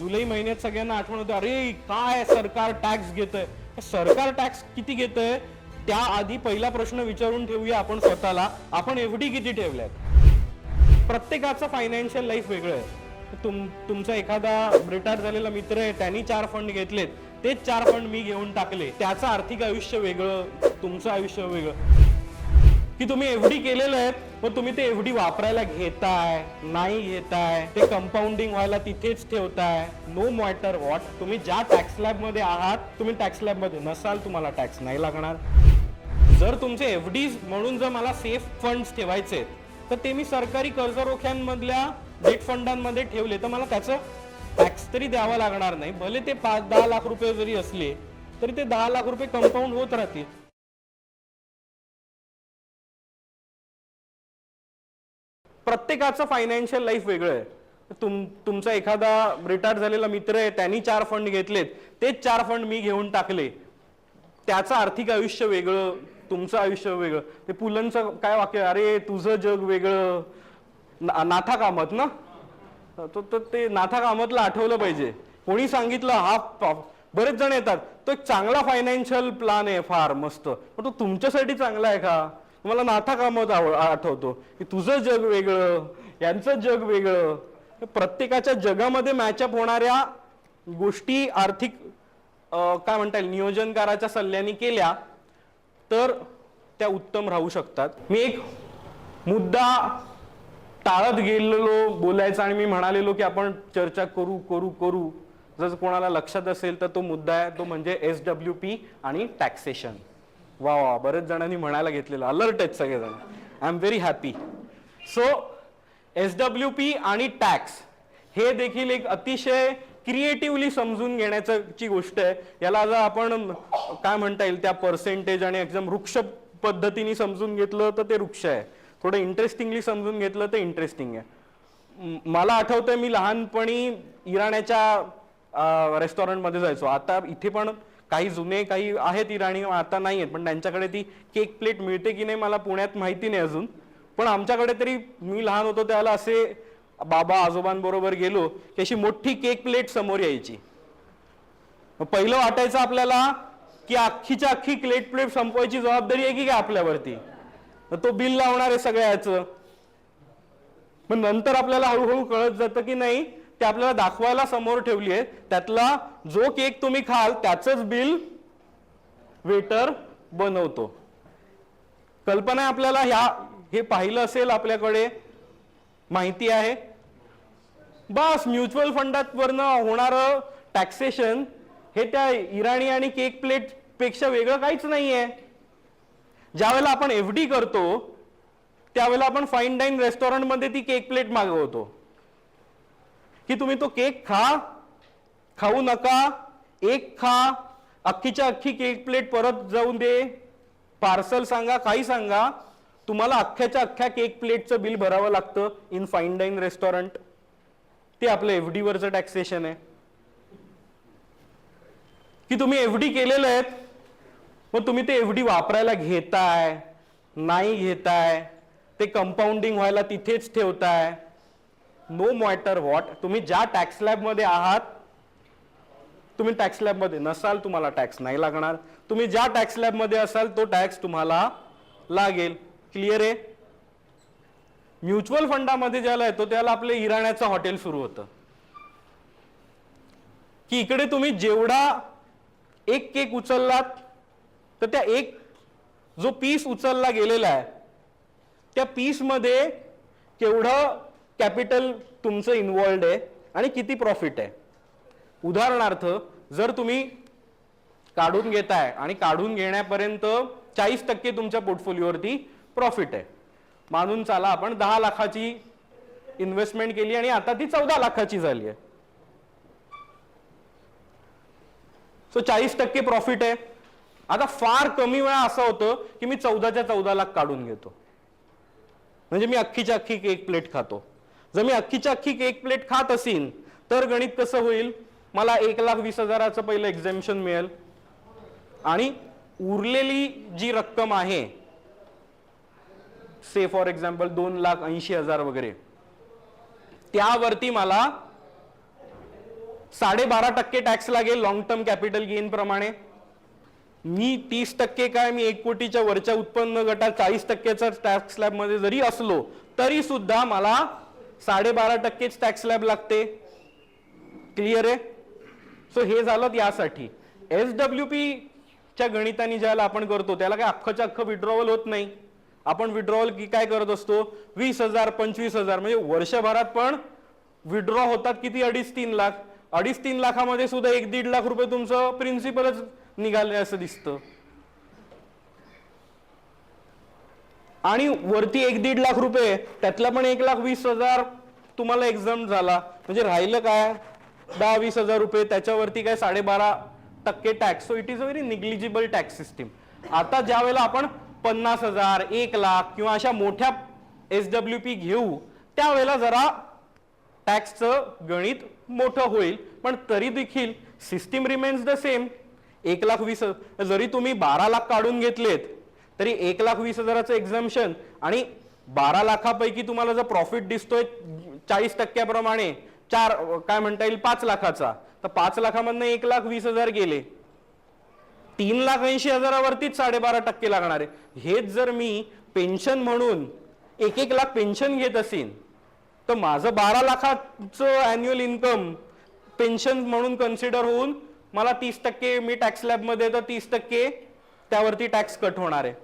जुलै महिन्यात सगळ्यांना आठवण होते अरे काय सरकार टॅक्स घेतंय? सरकार टॅक्स किती घेत त्या आधी पहिला प्रश्न विचारून ठेवूया आपण स्वतःला. आपण एवढी किती ठेवल्यात? प्रत्येकाचं फायनान्शियल लाईफ वेगळं आहे. तुम तुमचा एखादा रिटायर झालेला मित्र आहे त्यांनी चार फंड घेतलेत. तेच चार फंड मी घेऊन टाकले. त्याचं आर्थिक आयुष्य वेगळं तुमचं आयुष्य वेगळं. की तुम्ही एवढी केलेलं आहे मग तुम्ही ते एफडी वापरायला घेताय नाही घेताय ते कंपाऊंडिंग व्हायला तिथेच ठेवताय. नो मॅटर व्हॉट तुम्ही ज्या टॅक्स लॅबमध्ये आहात तुम्ही टॅक्स लॅबमध्ये नसाल तुम्हाला टॅक्स नाही लागणार. जर तुमचे एफ म्हणून जर मला सेफ फंड्स ठेवायचे तर ते मी सरकारी कर्ज रोख्यांमधल्या डेट फंडांमध्ये ठेवले तर मला त्याचं टॅक्स तरी द्यावा लागणार नाही. भले ते पाच दहा लाख रुपये जरी असले तरी ते दहा लाख रुपये कंपाऊंड होत राहतील. प्रत्येकाचं फायनान्शियल लाईफ वेगळं आहे. तुम तुमचा एखादा रिटायर्ड झालेला मित्र आहे त्यांनी चार फंड घेतलेत. तेच चार फंड मी घेऊन टाकले. त्याचं आर्थिक आयुष्य वेगळं तुमचं आयुष्य वेगळं. ते पुलंचं काय वाक्य? अरे तुझं जग वेगळं. ना- नाथा कामत ना? तो तो ते नाथा कामतला आठवलं पाहिजे. कोणी सांगितलं हा बरेच जण येतात. तो एक चांगला फायनान्शियल प्लान आहे फार मस्त. पण तो तुमच्यासाठी चांगला आहे का? मला नाथा कामत आव- आठवतो की तुझं जग वेगळं यांचं जग वेगळं. प्रत्येकाच्या जगामध्ये मॅचअप होणाऱ्या गोष्टी आर्थिक काय म्हणता येईल नियोजनकाराच्या सल्ल्याने केल्या तर त्या उत्तम राहू शकतात. मी एक मुद्दा टाळत गेलेलो बोलायचा आणि मी म्हणालेलो की आपण चर्चा करू करू करू. जर कोणाला लक्षात असेल तर तो मुद्दा आहे तो म्हणजे एस डब्ल्यू पी आणि टॅक्सेशन वा वा बरेच जणांनी म्हणायला घेतलेलं अलर्ट आहेत सगळेजण. I am very happy so S W P आणि टॅक्स हे देखील एक अतिशय क्रिएटिव्हली समजून घेण्याची गोष्ट आहे. याला जर आपण काय म्हणता येईल त्या पर्सेंटेज आणि एकदम वृक्ष पद्धतीने समजून घेतलं तर ते वृक्ष आहे. थोडं इंटरेस्टिंगली समजून घेतलं तर इंटरेस्टिंग आहे. मला आठवतंय मी लहानपणी इराण्याच्या रेस्टॉरंटमध्ये जायचो. आता इथे पण काही जुने काही आहेत इराणी आता नाही आहेत पण त्यांच्याकडे ती केक प्लेट मिळते की नाही मला पुण्यात माहिती नाही अजून. पण आमच्याकडे तरी मी लहान होतो त्याला असे बाबा आजोबांबरोबर गेलो की अशी मोठी केक प्लेट समोर यायची. पहिलं वाटायचं आपल्याला की अख्खीच्या अख्खी क्लेट प्लेट संपवायची जबाबदारी आहे की काय आपल्यावरती? तो बिल लावणार आहे सगळ्याचं. मग नंतर आपल्याला हळूहळू कळत जातं की नाही ते आपल्याला दाखवायला समोर ठेवली आहे त्यातला जो केक तुम्ही खाल त्याचंच बिल वेटर बनवतो. कल्पना आपल्याला ह्या हे पाहिलं असेल आपल्याकडे? माहिती आहे? बस म्युच्युअल फंडात वरनं होणारं टॅक्सेशन हे त्या इराणी आणि केक प्लेटपेक्षा वेगळं काहीच नाहीये. ज्यावेळेला आपण एफ डी करतो त्यावेळेला आपण फाईन डाईन रेस्टॉरंटमध्ये ती केक प्लेट मागवतो. की तुम्ही तो केक खा खाऊ नका एक खा अख्खीच्या अख्खी केक प्लेट परत जाऊन दे पार्सल सांगा काही सांगा. तुम्हाला अख्ख्याच्या अख्ख्या केक प्लेटचं बिल भरावं लागतं इन फाईन डाईन रेस्टॉरंट. ते आपलं एफ डीवरचं टॅक्सेशन आहे. की तुम्ही एफ डी केलेलं आहेत मग तुम्ही ते एफ डी वापरायला घेताय नाही घेताय ते कंपाऊंडिंग व्हायला तिथेच ठेवताय. नो मॅटर व्हॉट तुम्ही ज्या टॅक्स लॅबमध्ये आहात तुम्ही टॅक्स लॅबमध्ये नसाल तुम्हाला टॅक्स नाही लागणार. तुम्ही ज्या टॅक्स लॅबमध्ये असाल तो टॅक्स तुम्हाला लागेल. क्लिअर आहे? म्युच्युअल फंडामध्ये ज्याला येतो त्याला आपले इराण्याचं हॉटेल सुरू होतं. की इकडे तुम्ही जेवढा एक केक उचललात तर त्या एक जो पीस उचलला गेलेला आहे त्या पीसमध्ये केवढं कॅपिटल तुमचं इन्वॉल्ड आहे आणि किती प्रॉफिट आहे? उदाहरणार्थ जर तुम्ही काढून घेताय आणि काढून घेण्यापर्यंत चाळीस टक्के तुमच्या पोर्टफोलिओवरती प्रॉफिट आहे. मानून चाला आपण दहा लाखाची इन्व्हेस्टमेंट केली आणि आता ती चौदा लाखाची झाली आहे. सो चाळीस टक्के प्रॉफिट आहे. आता फार कमी वेळा असं होतं की मी चौदाच्या चौदा लाख काढून घेतो. म्हणजे मी अख्खीच्या अख्खी केक प्लेट खातो. जर मी अख्खीच्या अख्खी एक प्लेट खात असीन तर गणित कसं होईल? मला एक लाख वीस हजाराचं पहिलं एक्झामिशन मिळेल. आणि उरलेली जी रक्कम आहे से फॉर एक्झाम्पल दोन लाख ऐंशी हजार वगैरे त्यावरती मला साडेबारा टक्के टॅक्स लागेल लॉंग टर्म कॅपिटल गेन प्रमाणे. मी तीस टक्के काय मी एक कोटीच्या वरच्या उत्पन्न गटात चाळीस टक्क्याचा टॅक्स स्लॅबमध्ये जरी असलो तरी सुद्धा मला साडेबारा टक्केच टॅक्स स्लॅब लागते. क्लिअर आहे? सो हे झालं यासाठी. एस डब्ल्यू पीच्या गणिताने ज्याला आपण करतो त्याला काय अख्खच्या अख्खं विड्रॉवल होत नाही. आपण विड्रॉवल की काय करत असतो? वीस हजार पंचवीस हजार म्हणजे वर्षभरात पण विड्रॉ होतात किती? अडीच तीन लाख. अडीच तीन लाखामध्ये सुद्धा एक दीड लाख रुपये तुमचं प्रिन्सिपलच निघाले असं दिसतं. आणि वरती एक दीड लाख रुपये. त्यातला पण एक लाख वीस हजार तुम्हाला एक्झाम झाला. म्हणजे राहिलं काय? दहा वीस हजार रुपये. त्याच्यावरती काय साडेबारा टक्के tax so it is a very negligible tax system आता ज्या वेळेला आपण पन्नास हजार एक लाख किंवा अशा मोठ्या एस डब्ल्यू पी घेऊ त्यावेळेला जरा टॅक्सचं गणित मोठं होईल. पण तरी देखील सिस्टीम रिमेन्स द सेम एक लाख वीस जरी तुम्ही बारा लाख काढून घेतलेत तरी एक लाख वीस हजाराचं एक्झाम्शन आणि बारा लाखापैकी तुम्हाला जर प्रॉफिट दिसतोय चाळीस टक्क्याप्रमाणे चार काय म्हणता येईल पाच लाखाचा. तर पाच लाखामधनं एक लाख वीस हजार गेले. तीन लाख ऐंशी हजारावरतीच साडेबारा टक्के लागणार आहे. हेच जर मी पेन्शन म्हणून एक एक लाख पेन्शन घेत असेल तर माझं बारा लाखाचं अॅन्युअल इन्कम पेन्शन म्हणून कन्सिडर होऊन मला तीस टक्के मी टॅक्स लॅबमध्ये तर तीस टक्के त्यावरती टॅक्स कट होणार आहे.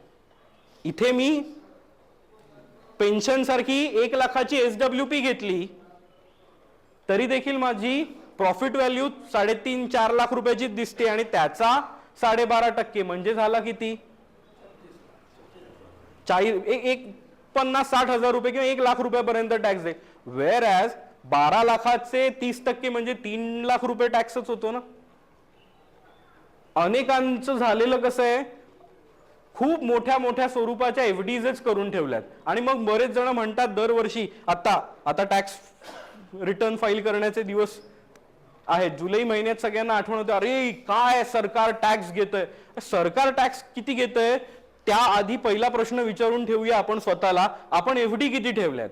इथे मी पेन्शन सारखी एक लाखाची एस डब्ल्यू पी घेतली. तरी देखील माझी प्रॉफिट व्हॅल्यू साडेतीन चार लाख रुपयाची दिसते आणि त्याचा साडेबारा टक्के. म्हणजे झाला किती? चाळीस एक एक पन्नास साठ हजार रुपये किंवा एक लाख रुपयापर्यंत टॅक्स दे. वेअर ॲज बारा लाखाचे तीस टक्के म्हणजे तीन लाख रुपये टॅक्सच होतो ना. अनेकांचं झालेलं कसं आहे? खूप मोठ्या मोठ्या स्वरूपाच्या एफडीजच करून ठेवल्यात. आणि मग बरेच जण म्हणतात दरवर्षी आता आता टॅक्स रिटर्न फाईल करण्याचे दिवस आहेत. जुलै महिन्यात सगळ्यांना आठवण होते अरे काय सरकार टॅक्स घेतंय? सरकार टॅक्स किती घेतंय? त्याआधी पहिला प्रश्न विचारून ठेवूया आपण स्वतःला. आपण एफडी किती ठेवल्यात?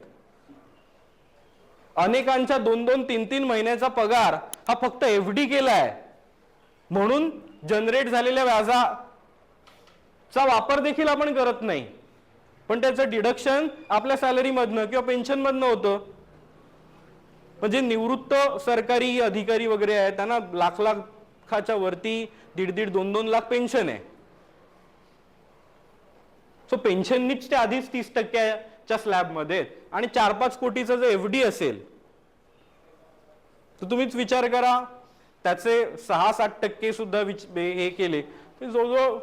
अनेकांच्या दोन दोन तीन तीन महिन्याचा पगार हा फक्त एफडी केलाय. म्हणून जनरेट झालेल्या चा वापर देखील आपण करत नाही. पण त्याचं डिडक्शन आपल्या सॅलरीमधनं किंवा पेन्शनमधनं होतं. म्हणजे निवृत्त सरकारी अधिकारी वगैरे आहेत त्यांना लाख लाखाच्या वरती दीड दीड दोन दोन लाख पेन्शन आहे. सो पेन्शननीच ते आधीच तीस टक्क्याच्या स्लॅबमध्ये आणि चार पाच कोटीचं जर एफ डी असेल तर तुम्हीच विचार करा. त्याचे सहा सात टक्के सुद्धा हे केले. जवळजवळ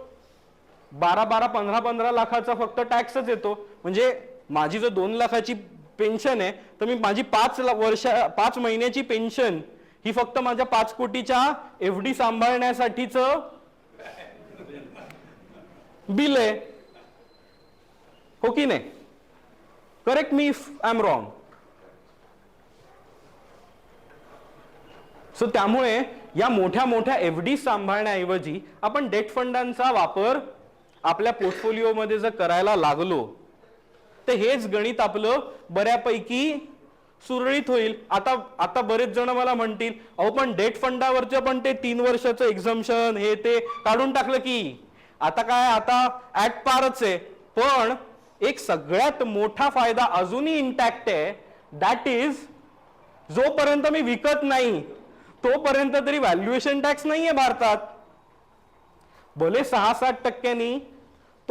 बारा बारा पंधरा पंधरा लाखाचा फक्त टॅक्सच येतो. म्हणजे माझी जर दोन लाखाची पेन्शन आहे तर मी माझी पाच वर्ष पाच महिन्याची पेन्शन ही फक्त माझ्या पाच कोटीच्या एफ डी सांभाळण्यासाठीच बिल आहे. हो की नाही? Correct me if I am wrong so त्यामुळे या मोठ्या मोठ्या एफ डी सांभाळण्याऐवजी आपण डेट फंडांचा वापर आपल्या पोर्टफोलिओमध्ये जर करायला लागलो तर हेच गणित आपलं बऱ्यापैकी सुरळीत होईल. आता आता बरेच जण मला म्हणतील अहो पण डेट फंडावरचं पण ते तीन वर्षाचं एक्झम्शन हे ते काढून टाकलं की. आता काय आता ऍट पारच आहे. पण एक सगळ्यात मोठा फायदा अजूनही इंटॅक्ट आहे. दॅट इज जोपर्यंत मी विकत नाही तोपर्यंत तरी व्हॅल्युएशन टॅक्स नाहीये भारतात. भले सहा सात टक्क्यांनी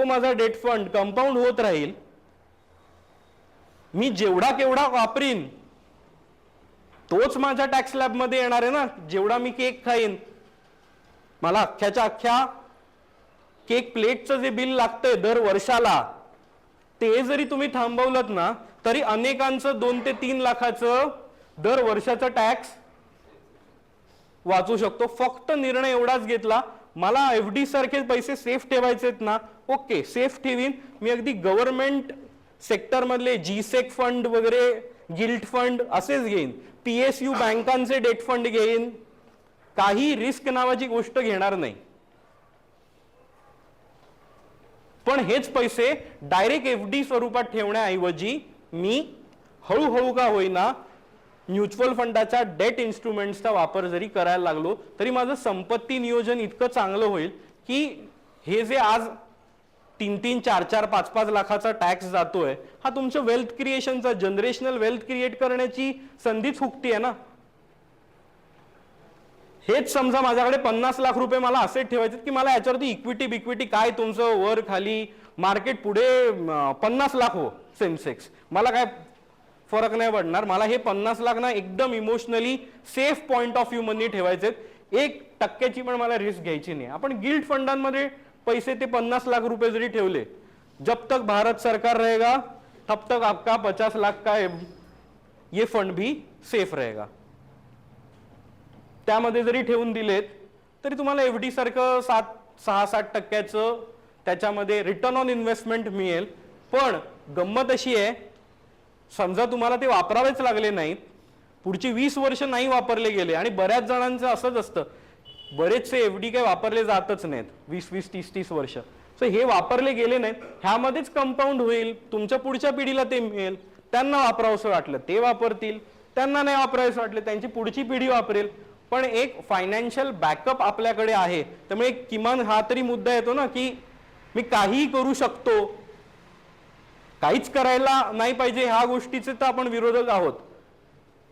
तो माझा डेट फंड कंपाऊंड होत राहील. मी जेवढा केवढा वापरीन तोच माझ्या टॅक्स लॅबमध्ये येणार आहे ना. जेवढा मी केक खाईन मला अख्ख्याच्या अख्ख्या केक प्लेटचं जे बिल लागतंय दर वर्षाला ते जरी तुम्ही थांबवलं ना तरी अनेकांचं दोन ते तीन लाखाचं दर वर्षाचं टॅक्स वाचू शकतो. फक्त निर्णय एवढाच घेतला मला एफ डी सारखे पैसे सेफ ठेवायचेत ना ओके सेफ ठेवीन. मी अगदी गव्हर्नमेंट सेक्टर मधले फंड वगैरे गिल्ट फंड असेच घेईन. पीएसयू बँकांचे डेट फंड घेईन. काही रिस्क नावाची गोष्ट घेणार नाही. पण हेच पैसे डायरेक्ट एफ डी स्वरूपात ठेवण्याऐवजी मी हळूहळू का होईना म्युच्युअल फंडाच्या डेट इन्स्ट्रुमेंट्सचा वापर जरी करायला लागलो तरी माझं संपत्ती नियोजन इतकं चांगलं होईल की हे जे आज तीन तीन चार चार पाच पाच लाखाचा टॅक्स जातोय हा तुमच्या वेल्थ क्रिएशनचा जनरेशनल वेल्थ क्रिएट करण्याची संधीच हुकती आहे ना? हेच समजा माझ्याकडे पन्नास लाख रुपये मला असे ठेवायचे की मला याच्यावरती इक्विटी बिक्विटी काय तुमचं वर खाली मार्केट पुढे पन्नास लाख हो सेन्सेक्स मला काय फरक नाही पडणार मला हे पन्नास लाख ना एकदम emotionally safe point of view मध्ये ठेवायचे एक टक्क्याची पण मला रिस्क घ्यायची नाही. आपण गिल्ड फंडांमध्ये पैसे ते पन्नास लाख रुपये जरी ठेवले जब तक भारत सरकार रहेगा तब तक आपका पचास लाख का ये फंड भी सेफ रहेगा. त्यामध्ये जरी ठेवून दिलेत तरी तुम्हाला एफ डी सारखं सात सहा सात टक्क्याचं त्याच्यामध्ये रिटर्न ऑन इन्व्हेस्टमेंट मिळेल. पण गंमत अशी आहे समजा तुम्हाला ते वापरावेच लागले नाहीत पुढची वीस वर्ष नाही वापरले गेले आणि बऱ्याच जणांचं असंच असतं. बरेचसे एफ डी काही वापरले जातच नाहीत वीस वीस तीस तीस वर्ष. सो हे वापरले गेले नाहीत ह्यामध्येच कंपाऊंड होईल तुमच्या पुढच्या पिढीला ते मिळेल त्यांना वापरावंसं वाटलं ते वापरतील त्यांना नाही वापरावंसं वाटलं त्यांची पुढची पिढी वापरेल. पण एक फायनान्शियल बॅकअप आपल्याकडे आहे. त्यामुळे किमान हा तरी मुद्दा येतो ना की मी काहीही करू शकतो काहीच करायला नाही पाहिजे ह्या गोष्टीचे तर आपण विरोधक आहोत.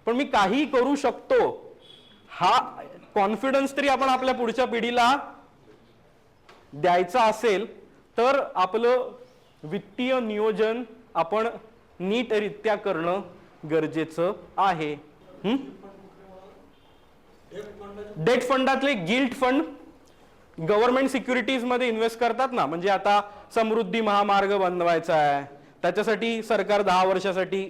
पण मी काही करू शकतो. हा कॉन्फिडन्स तरी आपण आपल्या पुढच्या पिढीला द्यायचा असेल तर आपलं वित्तीय नियोजन आपण नीटरित्या करणं गरजेचं आहे. डेट फंडातले गिल्ट फंड गव्हर्नमेंट सिक्युरिटीजमध्ये इन्व्हेस्ट करतात ना म्हणजे आता समृद्धी महामार्ग बनवायचा आहे. त्याच्यासाठी सरकार दहा वर्षासाठी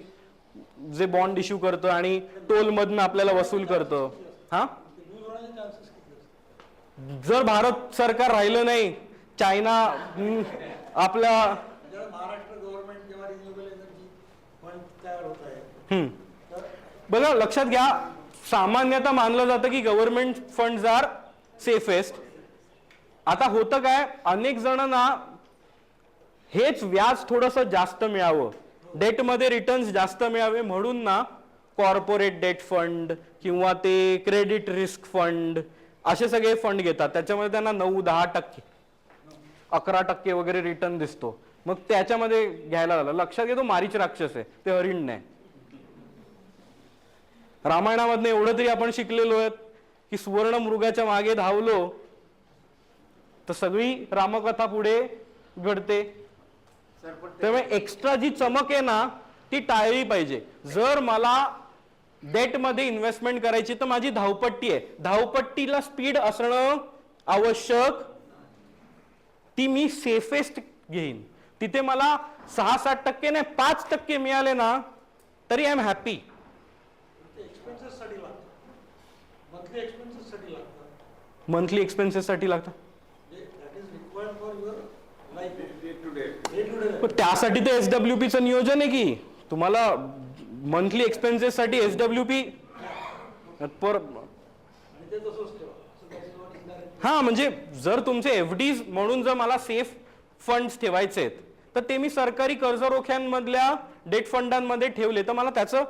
जे बॉन्ड इश्यू करतं आणि टोलमधन आपल्याला वसूल करतं. हा? जर भारत सरकार राहिलं नाही चायना आपल्या बघा लक्षात घ्या सामान्यतः मानलं जातं की गव्हर्नमेंट फंड आर सेफेस्ट आता होतं काय अनेक जणांना हेच व्याज थोडंसं जास्त मिळावं. डेटमध्ये रिटर्न्स जास्त मिळावे म्हणून ना कॉर्पोरेट डेट फंड किंवा ते क्रेडिट रिस्क फंड असे सगळे फंड घेतात. त्याच्यामध्ये त्यांना नऊ दहा टक्के अकरा टक्के वगैरे रिटर्न दिसतो. मग त्याच्यामध्ये घ्यायला झालं लक्षात घेतो मारीच राक्षस आहे. ते हरिण नाही. रामायणामधनं एवढं तरी आपण शिकलेलो आहेत की सुवर्ण मृगाच्या मागे धावलो तर सगळी रामकथा पुढे घडते. त्यामुळे एक्स्ट्रा जी चमक आहे ना ती टाळली पाहिजे. जर मला डेटमध्ये इन्व्हेस्टमेंट करायची तर माझी धावपट्टी आहे. धावपट्टीला स्पीड असणं आवश्यक. ती मी सेफेस्ट घेईन. तिथे मला सहा सात टक्के नाही पाच टक्के मिळाले ना तरी आय एम हॅपी मंथली एक्सपेन्सेससाठी लागतं. मंथली एक्सपेन्सेससाठी लागतं that is required for your life day to day day to day पण त्यासाठी तर एस डब्ल्यू पीचं नियोजन आहे की? तुम्हाला मंथली एक्सपेन्सेस साठी एस डब्ल्यू पी पर हां हा म्हणजे जर तुमचे एफ डीज म्हणून जर मला सेफ फंड्स ठेवायचे आहेत तर ते मी सरकारी कर्ज रोख्यांमधल्या डेट फंडांमध्ये ठेवले तर मला त्याचं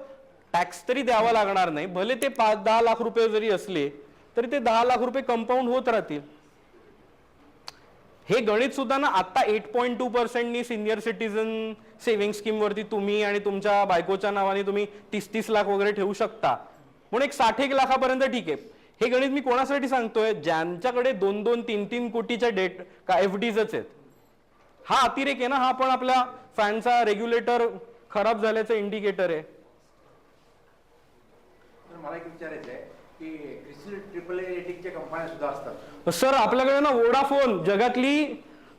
टॅक्स तरी द्यावा लागणार नाही. भले ते पाच दहा लाख रुपये जरी असले तरी ते दहा लाख रुपये कंपाऊंड होत राहतील. हे गणित सुद्धा ना आता एट पॉईंट टू पर्सेंटनी सिनियर सिटीजन सेव्हिंग स्कीमवरती तुम्ही आणि तुमच्या बायकोच्या नावाने तुम्ही तीस तीस लाख वगैरे ठेवू शकता. म्हणून एक साठ एक लाखापर्यंत ठीक आहे. हे गणित मी कोणासाठी सांगतोय? ज्यांच्याकडे दोन दोन तीन तीन कोटीच्या डेट का एफ डीजच आहेत. हा अतिरेक आहे ना हा पण आपल्या फॅनचा रेग्युलेटर खराब झाल्याचं इंडिकेटर आहे. मला एक विचारायचं आहे की ट्रिपल ए रेटिंगच्या कंपन्या सुद्धा असतात. सर आपल्याकडे ना वोडाफोन जगातली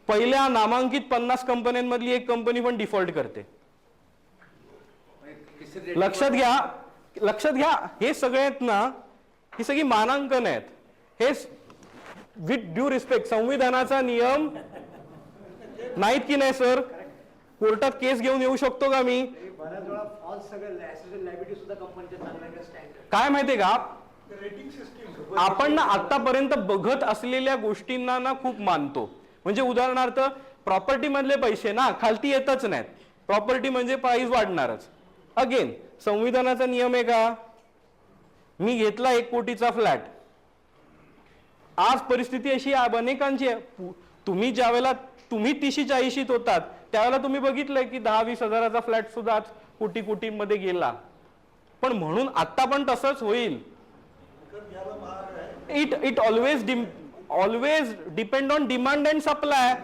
पहिल्या नामांकित पन्नास कंपन्यांमधली एक कंपनी पण डिफॉल्ट करते. लक्षात घ्या लक्षात घ्या हे सगळे आहेत ना ही सगळी मानांकन आहेत. हे विथ ड्यू रिस्पेक्ट संविधानाचा नियम नाहीत की नाही सर? कोर्टात केस घेऊन येऊ शकतो का मी? काय माहितीये का? रेटिंग सिस्टीम आपण ना आतापर्यंत बघत असलेल्या गोष्टींना ना खूप मानतो. म्हणजे उदाहरणार्थ प्रॉपर्टी मधले पैसे ना खालती येतच नाहीत. प्रॉपर्टी म्हणजे प्राइस वाढणारच. अगेन संविधानाचा नियम आहे का? मी घेतला एक कोटीचा फ्लॅट आज परिस्थिती अशी आहे, अनेकांची आहे. तुम्ही ज्या वेळेला तुम्ही तिशी चाळीशीत होतात त्यावेळेला तुम्ही बघितलंय की दहा वीस हजाराचा फ्लॅट सुद्धा आज कोटी कोटीमध्ये गेला. पण म्हणून आता पण तसंच होईल. It it always always depend on demand and supply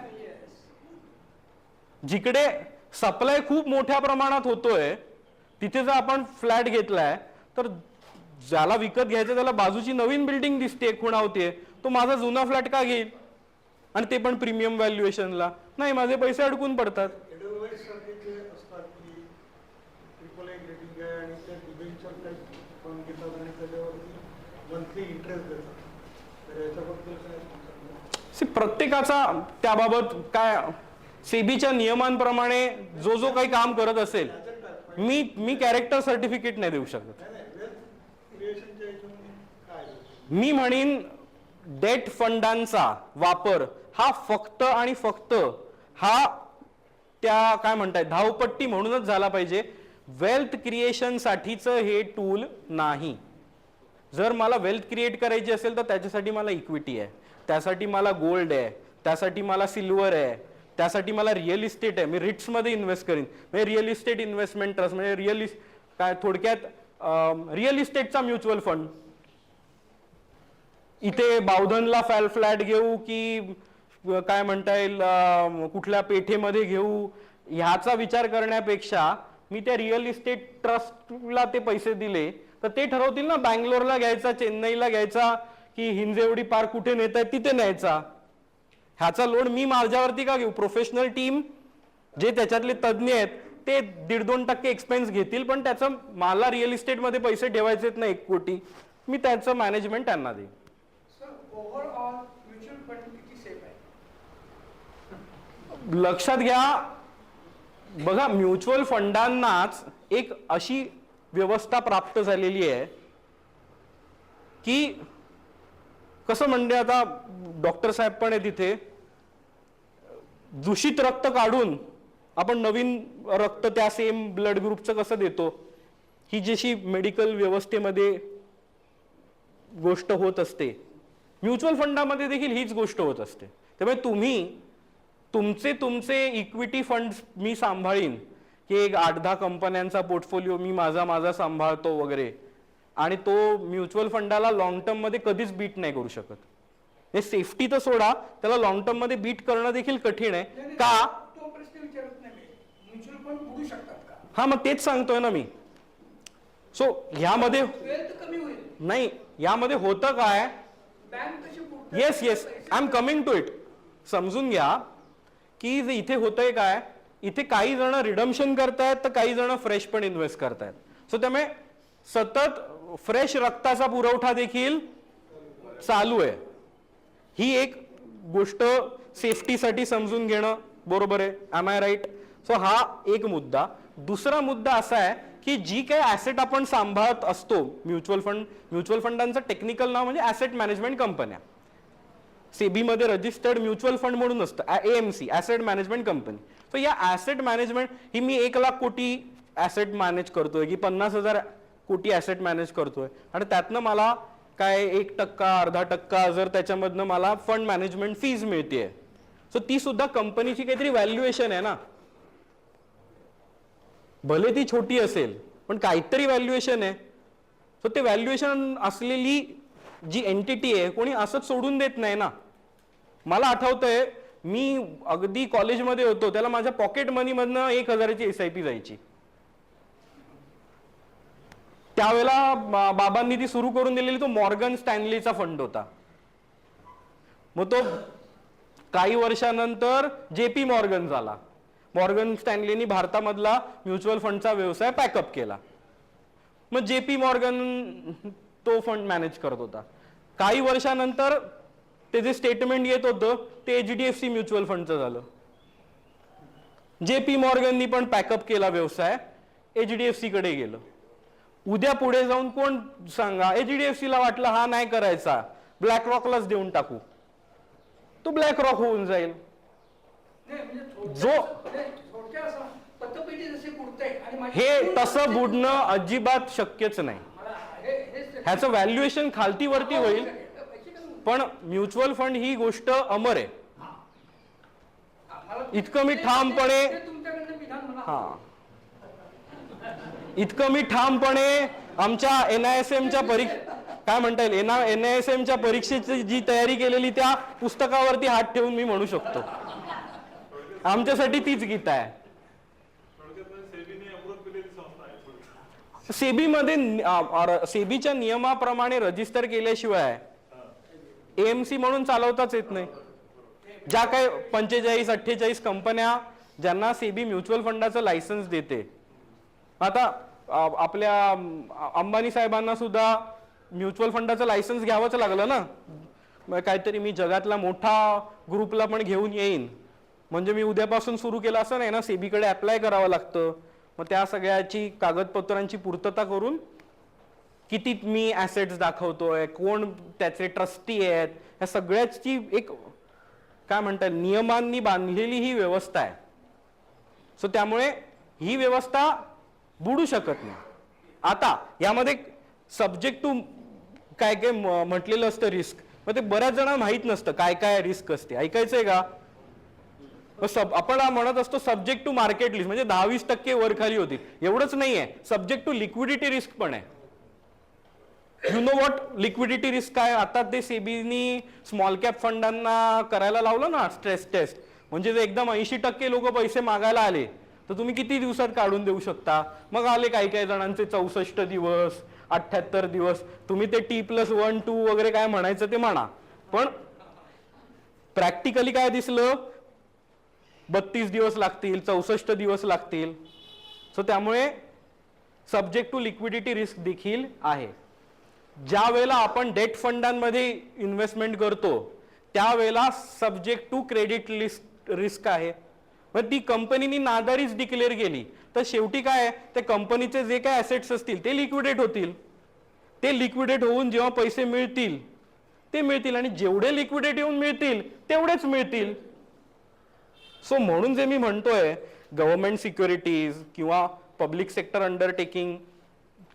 जिकडे सप्लाय खूप मोठ्या प्रमाणात होतोय तिथे जर आपण फ्लॅट घेतलाय तर ज्याला विकत घ्यायचं त्याला बाजूची नवीन बिल्डिंग दिसते खुणावते तो माझा जुना फ्लॅट का घेईल? आणि ते पण प्रीमियम व्हॅल्युएशनला नाही माझे पैसे अडकून पडतात एडोवाईज सारखेचे असतात की ट्रिपल ए ग्रेडिंग आहे आणि ते डिबेंचर काही फंड घेतात आणि त्याच्यावरती मंथली इंटरेस्ट देतात तर याच्याबद्दल काय सांगता? See, प्रत्येकाचा त्याबाबत काय सेबीच्या नियमांप्रमाणे जो जो काही काम करत असेल मी मी कॅरेक्टर सर्टिफिकेट नाही देऊ शकत? मी म्हणीन डेट फंडांचा वापर हा फक्त आणि फक्त हा त्या काय म्हणताय धावपट्टी म्हणूनच झाला पाहिजे. वेल्थ क्रिएशन साठीचं हे टूल नाही. जर मला वेल्थ क्रिएट करायची असेल तर त्याच्यासाठी मला इक्विटी आहे. त्यासाठी मला गोल्ड आहे त्यासाठी मला सिल्वर आहे त्यासाठी मला रिअल इस्टेट आहे. मी रिट्समध्ये इन्व्हेस्ट करीन. म्हणजे रिअल इस्टेट इन्व्हेस्टमेंट ट्रस्ट म्हणजे रिअल काय थोडक्यात रिअल इस्टेटचा म्युच्युअल फंड इथे बावधनला फॅल फ्लॅट घेऊ की काय म्हणता येईल कुठल्या पेठेमध्ये घेऊ ह्याचा विचार करण्यापेक्षा मी त्या रिअल इस्टेट ट्रस्टला ते पैसे दिले. तर ते ठरवतील ना बँगलोरला घ्यायचा चेन्नईला घ्यायचा की हिंजेवडी पार्क कुठे नेत तिथे न्यायचा. ह्याचा लोड मी माझ्यावरती का घेऊ? प्रोफेशनल टीम जे त्याच्यातले तज्ज्ञ आहेत ते दीड दोन टक्के एक्सपेन्स घेतील पण त्याचं मला रिअल इस्टेटमध्ये पैसे ठेवायचेत ना एक कोटी मी त्याचं मॅनेजमेंट त्यांना देईन. लक्षात घ्या बघा म्युच्युअल फंडांनाच एक अशी व्यवस्था प्राप्त झालेली आहे की कसं म्हणजे आता डॉक्टर साहेब पण आहे तिथे. दूषित रक्त काढून आपण नवीन रक्त त्या सेम ब्लड ग्रुपचं कसं देतो? ही जशी मेडिकल व्यवस्थेमध्ये गोष्ट होत असते. म्युच्युअल फंडामध्ये देखील हीच गोष्ट होत असते. त्यामुळे तुम्ही तुमचे तुमचे इक्विटी फंड मी सांभाळीन. की एक आठ दहा कंपन्यांचा पोर्टफोलिओ मी माझा माझा सांभाळतो वगैरे. आणि तो म्युच्युअल फंडाला लॉंग टर्ममध्ये कधीच बीट नाही करू शकत. हे सेफ्टी तर सोडा त्याला लॉंग टर्ममध्ये बीट करणं देखील कठीण आहे. का? तो प्रश्न विचारत नाही मी. म्युच्युअल फंड बुडू शकतात का? हा मग तेच सांगतोय ना मी. सो ह्यामध्ये नाही यामध्ये होतं काय? Yes yes I am coming to it समजून घ्या की जे इथे होतंय काय? इथे काही जण रिडम्शन करतायत तर काही जण फ्रेश पण इन्व्हेस्ट करतायत. सो त्यामुळे सतत फ्रेश रक्ताचा पुरवठा देखील चालू आहे. ही एक गोष्ट सेफ्टीसाठी समजून घेणं बरोबर आहे. एम आय राईट सो हा एक मुद्दा. दुसरा मुद्दा असा आहे की जी काही ऍसेट आपण सांभाळत असतो म्युच्युअल फंड म्युच्युअल फंडांचं टेक्निकल नाव म्हणजे ॲसेट मॅनेजमेंट कंपन्या सेबीमध्ये रजिस्टर्ड म्युच्युअल फंड म्हणून असतं. AMC asset management company so या ऍसेट मॅनेजमेंट ही मी एक लाख कोटी ऍसेट मॅनेज करतोय की पन्नास हजार कोटी ऍसेट मॅनेज करतोय? आणि त्यातनं मला काय एक टक्का अर्धा टक्का जर त्याच्यामधनं मला फंड मॅनेजमेंट फीज मिळते सो ती सुद्धा कंपनीची काहीतरी व्हॅल्युएशन आहे ना. भले ती छोटी असेल पण काहीतरी व्हॅल्युएशन आहे. सो ते व्हॅल्युएशन असलेली जी एंटिटी आहे कोणी असंच सोडून देत नाही ना. मला आठवतंय मी अगदी कॉलेजमध्ये होतो त्याला माझ्या पॉकेट मनीमधनं एक हजाराची एस आय पी जायची. त्यावेळेला बाबांनी ती सुरू करून दिलेली तो मॉर्गन स्टॅनलीचा फंड होता. मग तो काही वर्षानंतर जे पी मॉर्गन झाला. मॉर्गन स्टॅनलीनी भारतामधला म्युच्युअल फंडचा व्यवसाय पॅकअप केला. मग जे पी मॉर्गन तो फंड मॅनेज करत होता. काही वर्षानंतर ते जे स्टेटमेंट येत होतं ते H D F C mutual फंडचं झालं. जे पी मॉर्गननी पण पॅकअप केला व्यवसाय एच डी एफ सी कडे गेलं. उद्या पुढे जाऊन कोण सांगा एच डी एफ ला वाटलं हा नाही करायचा ब्लॅक रॉकलाच देऊन टाकू. तो ब्लॅक रॉक होऊन जाईल. म्हणजे जो- हे तसं बुडणं अजिबात शक्यच नाही. ह्याचं व्हॅल्युएशन खालती वरती होईल पण म्युच्युअल फंड ही गोष्ट अमर आहे. इतकं मी ठामपणे- हा. इतकं मी ठामपणे आमच्या एन आय एस एमच्या परीक्ष काय म्हणता येईल? एन एन आय एस एमच्या परीक्षेची जी तयारी केलेली त्या पुस्तकावरती हात ठेवून मी म्हणू शकतो. आमच्यासाठी तीच गीता आहे. सेबीमध्ये सेबीच्या नियमाप्रमाणे रजिस्टर केल्याशिवाय एएमसी म्हणून चालवताच येत नाही. ज्या काही पंचेचाळीस अठ्ठेचाळीस कंपन्या ज्यांना सेबी म्युच्युअल फंडाचं लायसन्स देते. आता आपल्या अंबानी साहेबांना सुद्धा म्युच्युअल फंडाचं लायसन्स घ्यावंच लागलं ना? मग काहीतरी मी जगातला मोठा ग्रुपला पण घेऊन येईन. म्हणजे मी उद्यापासून सुरू केलं असं नाही ना? सेबीकडे अप्लाय करावं लागतं. मग त्या सगळ्याची कागदपत्रांची पूर्तता करून किती मी ॲसेट्स दाखवतोय कोण त्याचे ट्रस्टी आहेत ह्या सगळ्याची एक काय म्हणतात नियमांनी बांधलेली ही व्यवस्था आहे. सो त्यामुळे ही व्यवस्था बुडू शकत नाही. आता यामध्ये सब्जेक्ट टू काय काय म्हटलेलं असतं रिस्क मग ते बऱ्याच जणांना माहीत नसतं काय काय रिस्क असते. ऐकायचंय का? मग सब आपण म्हणत असतो सब्जेक्ट टू मार्केट लिस्ट म्हणजे दहावीस टक्के वर खाली होती एवढंच नाहीये. सब्जेक्ट टू लिक्विडिटी रिस्क पण आहे. You know what liquidity risk काय? आता ते सेबीनी स्मॉल कॅप फंडांना करायला लावलं ना स्ट्रेस टेस्ट म्हणजे एकदम ऐंशी टक्के लोक पैसे मागायला आले. तर तुम्ही किती दिवसात काढून देऊ शकता? मग आले काही काही जणांचे चौसष्ट दिवस अठ्ठ्याहत्तर दिवस. तुम्ही ते टी प्लस वन टू वगैरे काय म्हणायचं ते म्हणा. पण प्रॅक्टिकली काय दिसलं? बत्तीस दिवस लागतील चौसष्ट दिवस लागतील. सो त्यामुळे सब्जेक्ट टू लिक्विडिटी रिस्क देखील आहे. ज्या वेळेला आपण डेट फंडांमध्ये इन्व्हेस्टमेंट करतो त्यावेळेला subject to credit list risk आहे. मग ती कंपनीनी नादारीच डिक्लेअर केली. तर शेवटी काय त्या कंपनीचे जे काय ॲसेट्स असतील ते लिक्विडेट होतील. ते लिक्विडेट होऊन जेव्हा पैसे मिळतील ते मिळतील आणि जेवढे लिक्विडेट येऊन मिळतील तेवढेच मिळतील. सो म्हणून जे मी म्हणतोय गव्हर्नमेंट सिक्युरिटीज किंवा पब्लिक सेक्टर अंडरटेकिंग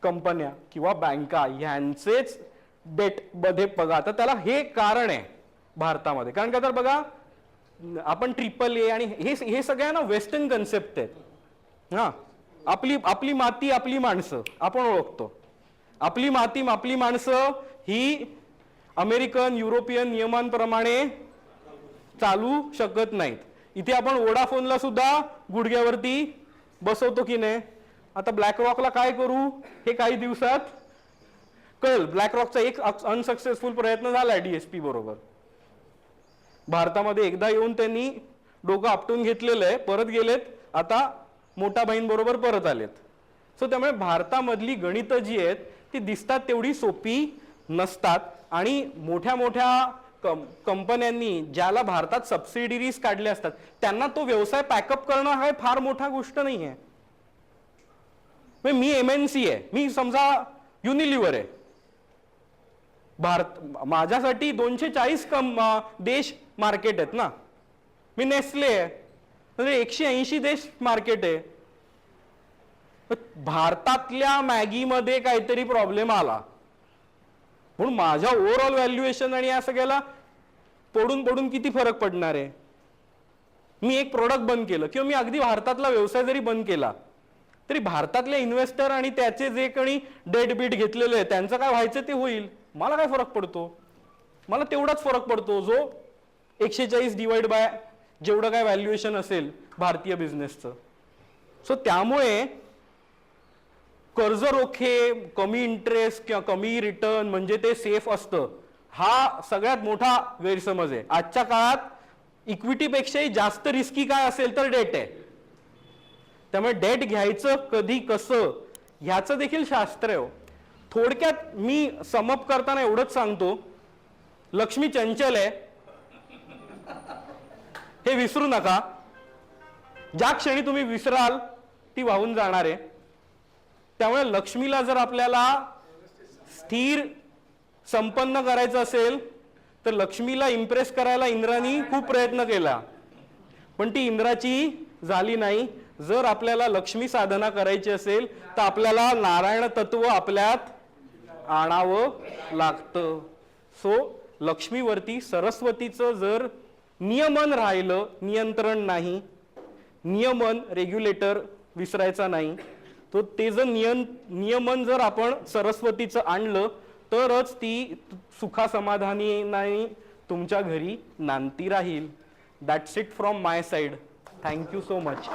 कंपन्या किंवा बँका ह्यांचेच डेटमध्ये बघा. तर त्याला हे कारण आहे भारतामध्ये. कारण का तर बघा आपण ट्रिपल ए आणि हे हे सगळ्या ना वेस्टर्न कन्सेप्ट आहेत. हा. आपली आपली माती आपली माणसं. आपण ओळखतो. आपली माती आपली माणसं ही अमेरिकन युरोपियन नियमांप्रमाणे चालू शकत नाहीत. इथे आपण वोडाफोनला सुद्धा गुडघ्यावरती बसवतो की नाही? आता ब्लॅक रॉकला काय करू? हे काही दिवसात कळेल. ब्लॅक रॉकचा एक अनसक्सेसफुल प्रयत्न झाला डीएसपी बरोबर. भारतामध्ये एकदा येऊन त्यांनी डोकं आपटून घेतलेलं आहे परत गेलेत आता मोठा बहीण परत आलेत. सो त्यामुळे भारतामधली गणितं जी आहेत ती दिसतात तेवढी सोपी नसतात आणि मोठ्या मोठ्या कं- कंपन्यांनी ज्याला भारतात सबसिडिरीज काढल्या असतात त्यांना तो व्यवसाय पॅकअप करणं हा फार मोठा गोष्ट नाही आहे म्हणजे मी एम एन सी आहे. मी समजा युनिलिव्हर आहे. भारत माझ्यासाठी दोनशे चाळीस कम देश मार्केट आहेत ना. मी नेस्ले आहे. म्हणजे एकशे ऐंशी देश मार्केट आहे. भारतातल्या मॅगीमध्ये काहीतरी प्रॉब्लेम आला. म्हणून माझ्या ओव्हरऑल व्हॅल्युएशन आणि या सगळ्याला पडून पडून किती फरक पडणार आहे? मी एक प्रोडक्ट बंद केलं. किंवा मी अगदी भारतातला व्यवसाय जरी बंद केला तरी भारतातले इन्व्हेस्टर आणि त्याचे जे कोणी डेट बीट घेतलेले आहे त्यांचं काय व्हायचं ते होईल. मला काय फरक पडतो? मला तेवढाच फरक पडतो जो एकशे चाळीस डिवाइड बाय जेवढं काय व्हॅल्युएशन असेल भारतीय बिझनेसचं सो त्यामुळे कर्ज रोखे कमी इंटरेस्ट किंवा कमी रिटर्न म्हणजे ते सेफ असतं. हा सगळ्यात मोठा गैरसमज आहे. आजच्या काळात इक्विटीपेक्षाही जास्त रिस्की काय असेल तर डेट आहे. त्यामुळे डेट घ्यायचं कधी कसं ह्याचं देखील शास्त्र आहे हो. थोडक्यात मी समप करताना एवढंच सांगतो. लक्ष्मी चंचल आहे. हे विसरू नका. ज्या क्षणी तुम्ही विसराल ती वाहून जाणार आहे. त्यामुळे लक्ष्मीला जर आपल्याला स्थिर संपन्न करायचं असेल तर लक्ष्मीला इम्प्रेस करायला इंद्रानी खूप प्रयत्न केला. पण ती इंद्राची झाली नाही. जर आपल्याला लक्ष्मी साधना करायची असेल तर आपल्याला नारायण तत्व आपल्यात आणावं लागतं. सो लक्ष्मीवरती सरस्वतीचं जर नियमन राहिलं नियंत्रण नाही नियमन रेग्युलेटर विसरायचा नाही तो ते जर नियन नियमन जर आपण सरस्वतीचं आणलं तरच ती सुखासमाधानी नाही तुमच्या घरी नांदती राहील. That's it from my side thank you so much